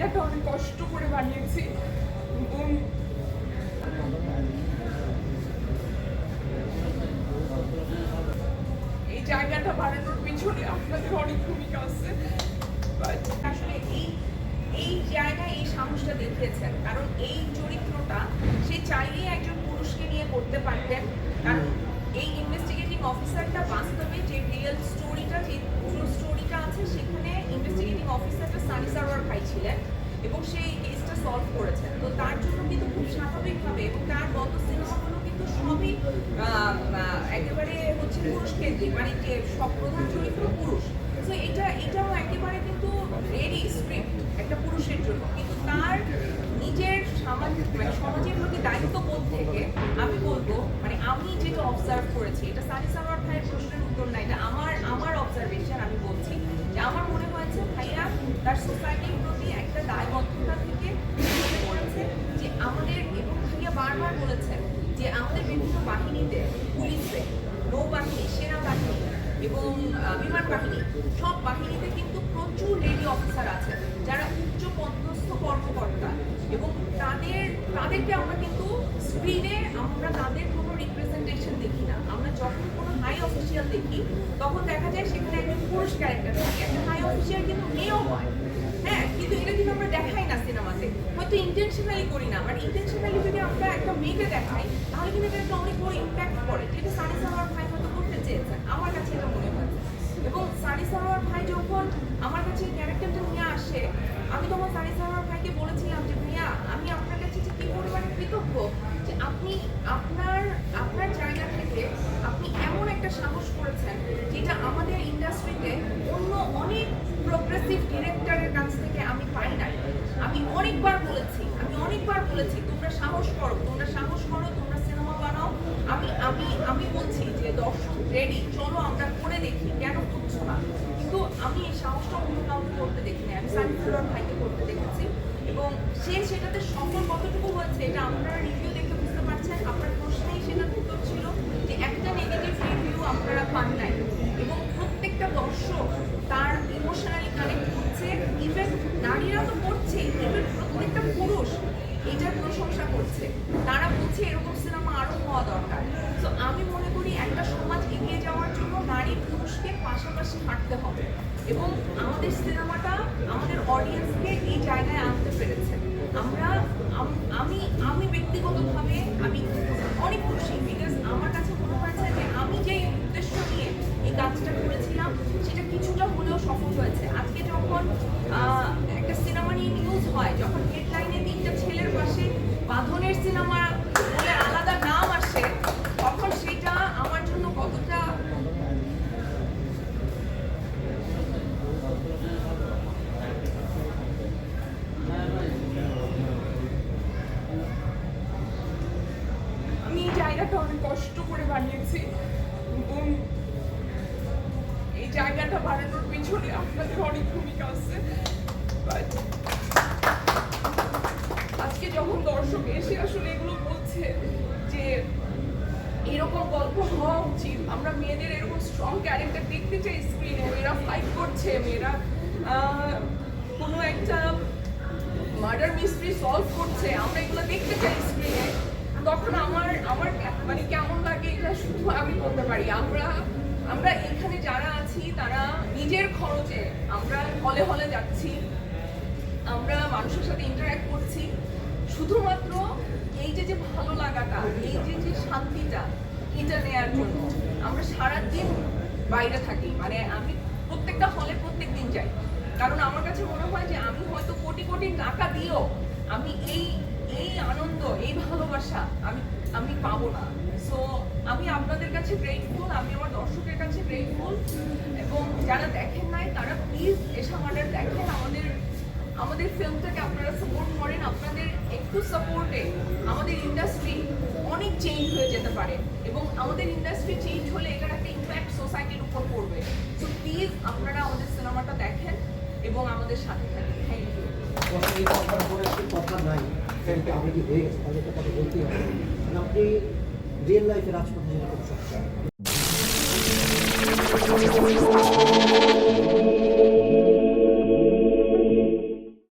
জায়গাটা অনেক কষ্ট করে বানিয়েছি। এই জায়গাটা বানানোর পিছনে আপনাদের অনেক ভূমিকা আছে। আসলে এই এই জায়গায় এই সাহসটা দেখিয়েছেন। কারণ এই চরিত্রটা সে চাইলেই একজন পুরুষকে নিয়ে করতে পারতেন। কারণ এই ইনভেস্টিগেটিং অফিসারটা বাস্তবে যে রিয়েল স্টোরিটা যে পুরো স্টোরিটা আছে, সেখানে ছিলেন এবং সেই কেসটা সলভ করেছেন। তো তার জন্য কিন্তু খুব স্বাভাবিকভাবে এবং তার গত সিনেমাগুলো কিন্তু সবই একেবারে হচ্ছে পুরুষ কেন্দ্রিক মানে যে সব প্রধান চরিত্র পুরুষ। তো এটা, এটাও একেবারে কিন্তু রেডি স্ক্রিপ্ট একটা পুরুষের জন্য। কিন্তু তার নিজের সামাজিক মানে সমাজের প্রতি দায়িত্ববোধ থেকে আমি বলব মানে আমি যেটা অবজার্ভ করেছি, এটা সানি সানোয়ার ভাইয়ের প্রশ্নের উত্তর না, এটা আমার আমার অবজারভেশন আমি বলছি, যে আমার মনে হয়েছে ভাইয়া তার সোসাইটির প্রতি একটা দায়বদ্ধতা থেকে করেছে যে আমাদের, এবং ভাইয়া বারবার বলেছেন যে আমাদের বিভিন্ন বাহিনীতে পুলিশে, নৌবাহিনী, সেনাবাহিনী এবং বিমান বাহিনী, সব বাহিনীতে কিন্তু প্রচুর লেডি অফিসার আছে যারা উচ্চ পদস্থ কর্মকর্তা এবং তাদের, তাদেরকে আমরা কিন্তু স্ক্রিনে আমরা তাদের কোনো রিপ্রেজেন্টেশন দেখি না আমরা যখন কোনো হাই অফিসিয়াল দেখি তখন দেখা যায় সেখানে একজন পুরুষ ক্যারেক্টার থাকে, একটা হাই অফিসিয়াল কিন্তু মেয়েও হয়। হ্যাঁ কিন্তু এটা কিন্তু আমরা দেখাই না সিনেমাতে। হয়তো ইন্টেনশনালি করি না বাট ইন্টেনশনালি যদি আমরা একটা মেয়েকে দেখাই, তাহলে কিন্তু এটা একটা অনেক বড় ইম্প্যাক্ট পড়ে। যেটা সানি সানোয়ার ভাই হয়তো করতে চেয়েছেন আমার কাছে এটা মনে হয়েছে এবং সানি সানোয়ার ভাই যখন আমার কাছে ক্যারেক্টারটা নিয়ে আসে, আমি তখন সানি সানোয়ার ভাইকে বলেছিলাম যে, ভাইয়া, আমি আপনার কাছে যে কি পরিমাণে কৃতজ্ঞ, যে আপনি আপনার আপনার জায়গা প্রোগ্রেসিভ ডিরেক্টরের কাছ থেকে আমি পাই নাই। আমি অনেকবার বলেছি, আমি অনেকবার বলেছি, তোমরা সাহস করো, তোমরা সাহস করো, তোমরা সিনেমা বানাও। আমি আমি আমি বলছি যে দর্শক রেডি চলো আমরা করে দেখি, কেন করছ না। কিন্তু আমি এই সাহসটা অন্য কাউকে করতে দেখিনি আমি সানিফুল্লার ভাইকে করতে দেখেছি। এবং সে সেটাতে সফল কতটুকু হয়েছে, এটা আপনারা রিভিউ দেখে বুঝতে পারছেন, আপনার প্রশ্নেই সেটার উত্তর ছিল যে একটা নেগেটিভ রিভিউ আপনারা পান নাই এবং প্রত্যেকটা দর্শক তার ইমোশনালি কানেক্ট করছে ইভেন নারীরা তো করছে ইভেন প্রত্যেকটা পুরুষ এটার প্রশংসা করছে। তারা বলছে এরকম সিনেমা আরও হওয়া দরকার। তো আমি মনে করি একটা সমাজ এগিয়ে যাওয়ার জন্য নারী পুরুষকে পাশাপাশি হাঁটতে হবে। এবং আমাদের সিনেমাটা আমাদের অডিয়েন্সকে এই জায়গায় আনতে পেরেছে। আমরা, আমি আমি আমি বাঁধনের সিনেমা বলে আলাদা নাম আসে, তখন সেটা আমার জন্য কতটা আমি এই জায়গাটা অনেক কষ্ট করে বানিয়েছি এবং এই জায়গাটা বানানোর পিছনে আপনাদের অনেক ভূমিকা আছে, But আজকে যখন দর্শক এসে আসলে এগুলো বলছে যে এরকম গল্প হওয়া উচিত। আমরা মেয়েদের এরকম স্ট্রং ক্যারেক্টার দেখতে চাই স্ক্রিনে মেয়েরা ফাইট করছে, মেয়েরা কোনো একটা মার্ডার মিস্ট্রি সলভ করছে। আমরা এগুলো দেখতে চাই স্ক্রিনে তখন আমার আমার মানে কেমন লাগে এটা শুধু আমি বলতে পারি। আমরা আমরা এখানে যারা আছি, তারা নিজের খরচে আমরা হলে হলে যাচ্ছি। আমরা মানুষের সাথে ইন্টারাক্ট করছি। শুধুমাত্র এই যে যে ভালো লাগাটা, এই যে যে শান্তিটা এটা নেয়ার জন্য। আমরা সারাদিন বাইরে থাকি মানে আমি প্রত্যেকটা হলে প্রত্যেক দিন যাই। কারণ আমার কাছে মনে হয় যে আমি হয়তো কোটি কোটি টাকা দিও আমি এই এই আনন্দ, এই ভালোবাসা আমি আমি পাবো না। সো আমি আপনাদের কাছে গ্রেটফুল আমি আমার দর্শকের কাছে গ্রেটফুল এবং যারা দেখেন নাই, তারা প্লিজ এসা আমাদের দেখেন, আমাদের আমাদের ফিল্মটাকে আপনারা সাপোর্ট করেন, আপনাদের একটু সাপোর্টে আমাদের ইন্ডাস্ট্রি অনেক চেঞ্জ হয়ে যেতে পারে এবং আমাদের ইন্ডাস্ট্রি চেঞ্জ হলে এটার একটা ইম্প্যাক্ট সোসাইটির উপর পড়বে। সো প্লিজ আপনারা আমাদের সিনেমাটা দেখেন এবং আমাদের সাথে থাকেন। থ্যাংক ইউ কথা নাই। আপনি রিয়েল লাইফে